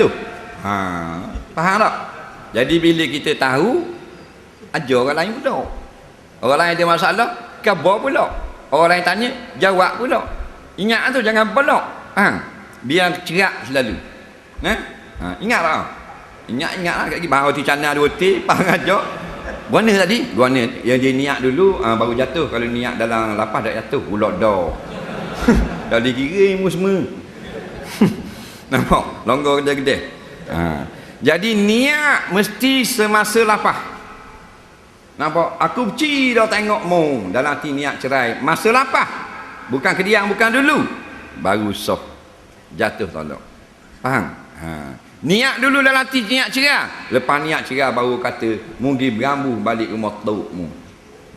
jatuh ha. Faham tak? Jadi bila kita tahu ajar orang lain pula. Orang lain ada masalah khabar pula. Orang lain tanya jawab pula. Ingat tu jangan pelak ha. Biar cerak selalu. Ha, ha ingat tak? Ingat ingat lah. Lagi baru tu cana dua ti pang ajar. Guana tadi? Guana yang dia niat dulu uh, baru jatuh. Kalau niat dalam lapas dah jatuh. Ulok dah. dah dikira ilmu semua. Nampak? Longgar gede-gede. Ha. Jadi niat mesti semasa lapas. Nampak? Aku benci dah tengok mu dalam hati niat cerai. Masa lapas. Bukan kediang, bukan dulu. Baru soh. Jatuh tolak. Faham? Ha. Niat dulu dalam hati niat cerai. Lepas niat cerai baru kata mungkin berambuh balik rumah mu.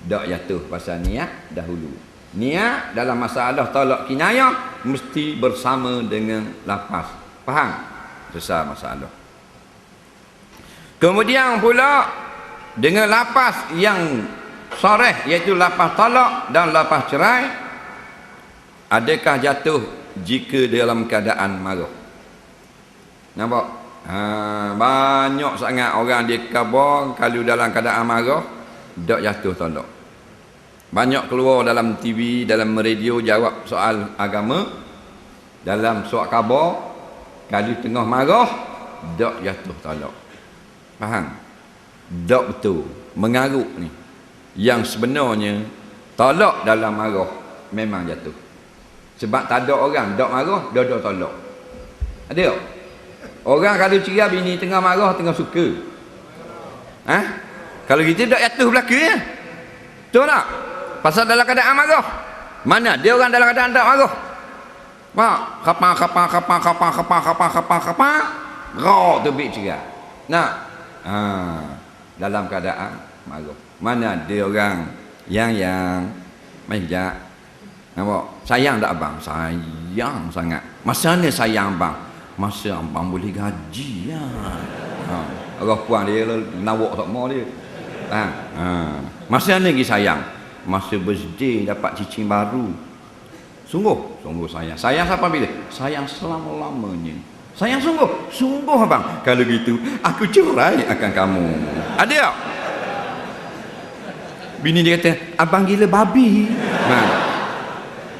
Tak jatuh pasal niat dahulu. Niat dalam masalah tolak kinayah mesti bersama dengan lapas. Faham? Besar masalah. Kemudian pula dengan lapas yang soreh iaitu lapas tolak dan lapas cerai adakah jatuh jika dalam keadaan marah? Nampak? Ha, banyak sangat orang dia kabar kalau dalam keadaan marah tak jatuh tolak. Banyak keluar dalam TV, dalam radio jawab soal agama. Dalam soal khabar kalau tengah marah tak jatuh tolak. Faham? Tak betul. Mengaruk ni. Yang sebenarnya tolak dalam marah memang jatuh. Sebab tak ada orang tak marah, dia dah tolak. Ada tak? Orang kalau cerai bini tengah marah, tengah suka. Ha? Kalau kita tak jatuh belaka ya? Betul tak? Pasal dalam keadaan marah. Mana? Dia orang dalam keadaan tak marah. Ba, kapa kapa kapa kapa kapa kapa kapa kapa. Ro tu bi juga. Nah. Ha, dalam keadaan marah. Mana dia orang yang yang menjak. Nampak? Sayang tak abang? Sayang sangat. Masa ni sayang abang? Masa abang boleh gaji ya. Ha. Orang puan dia nawak tak mau dia. Ha. Ha. Masa ni lagi sayang? Masa birthday dapat cicin baru. Sungguh, sungguh sayang. Sayang siapa bila? Sayang selama-lamanya. Sayang sungguh, sungguh abang. Kalau gitu, aku cerai akan kamu. Ada tak? Bini dia kata, abang gila babi. Ha.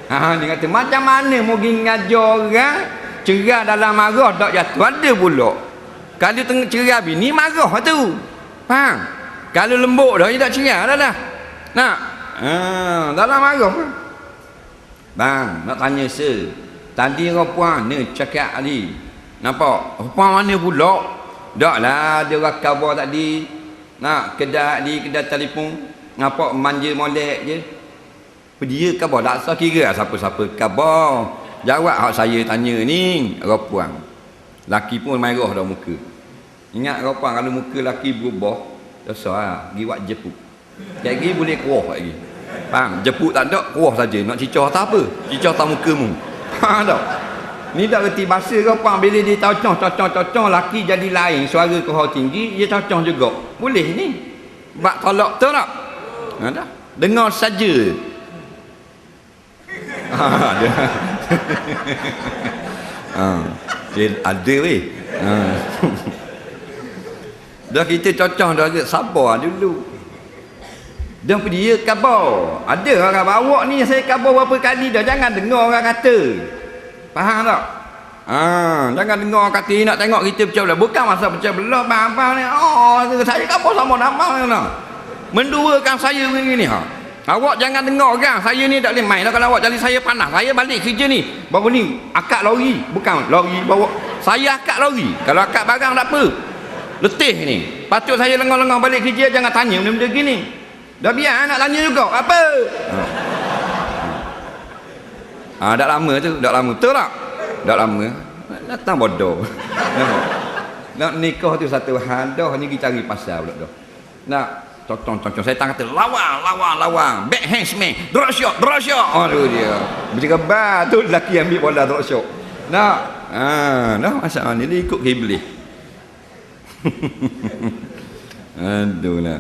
Ha, dia kata, macam mana pergi ngajar orang cerai dalam marah tak jatuh ada pula kalau tengah cerai bini marah tu faham kalau lembut dah dia tak cerai dah dah nak ha, dalam marah bang nak tanya se. Tadi orang puan ni cakap tadi. Nampak? Puan mana pula? Tak lah dia orang khabar tadi. Nak kedai di kedai telefon. Nampak manja molek je. Dia khabar? Tak sah kira siapa-siapa khabar. Jawab hak saya tanya ni Rapuan Laki pun marah dah muka. Ingat rapuan kalau muka laki berubah Dosa lah. Pergi buat jepuk. Lagi boleh kuah lagi Faham? Jepuk tak ada Kuah saja Nak cicah tak apa Cicah tak muka mu Faham tak? Ni tak reti bahasa rapuan Bila dia cocong cocong cocong Laki jadi lain Suara kau tinggi Dia cocong juga Boleh ni Bak tolak tu tak? Ada Dengar saja Ha, ha. Dia ada weh. Ha. dah kita cocok dah sabar dulu. Dan dia khabar. Ada orang bawa ni saya khabar berapa kali dah. Jangan dengar orang kata. Faham tak? Ha, jangan dengar orang kata nak tengok kita pecah belah. Bukan masa pecah belah. Bang-bang ni. Oh, saya khabar sama nama. Menduakan saya begini. Ha. Awak jangan dengar orang. Saya ni tak boleh main lah kalau awak jadi saya panas. Saya balik kerja ni. Bawa ni akak lori. Bukan lori bawa. Saya akak lori. Kalau akak barang tak apa. Letih ni. Patut saya lengar-lengar balik kerja jangan tanya benda-benda gini. Dah biar nak tanya juga. Apa? Ha. Ha, dah lama tu. Dah lama. Betul tak? Dah lama. Datang bodoh. nak nikah tu satu hal. Dah ni kita cari pasal pula dah. Nak Totong, totong. Saya tangan kata, lawang, lawang, lawang. Backhand smash. Drop shot, drop shot. Aduh dia. Bercakap batu lelaki ambil bola drop shot. Nak. Ha, dah masalah ni. Dia ikut ke iblis. Aduh lah.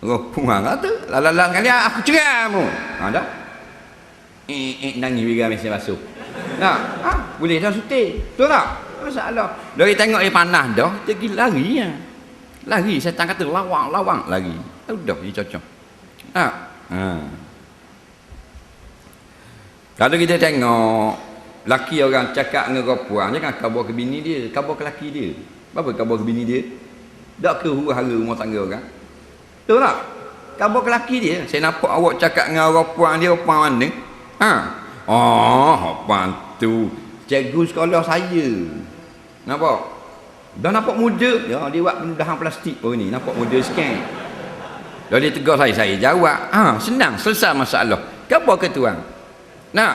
Oh, puang kata. Lalang kali aku cerai kamu. Ha, dah. Eh, eh, nangis biga mesti masuk. Nah, ha, boleh dah sutir. Betul tak? Masalah. Dari tengok air panas dah, dia pergi lari ya. Lari, setan kata lawang, lawang lari. Sudah dia cocok. Ha. ha. Kalau kita tengok laki orang cakap dengan perempuan, jangan kabur ke bini dia, kabur ke laki dia. Apa kabur ke bini dia? Tak ke huru-hara rumah tangga orang. Betul tak? Kabur ke laki dia. Saya nampak awak cakap dengan orang perempuan dia, perempuan mana? Ha. Oh, perempuan tu. Cikgu sekolah saya. Nampak? Dah nampak muda. Ya, dia buat penudahan plastik pun ni. Nampak muda sikit. Lalu dia tegur saya, saya jawab. Ha, senang, selesai masalah. Kabur ke tuan? Nak?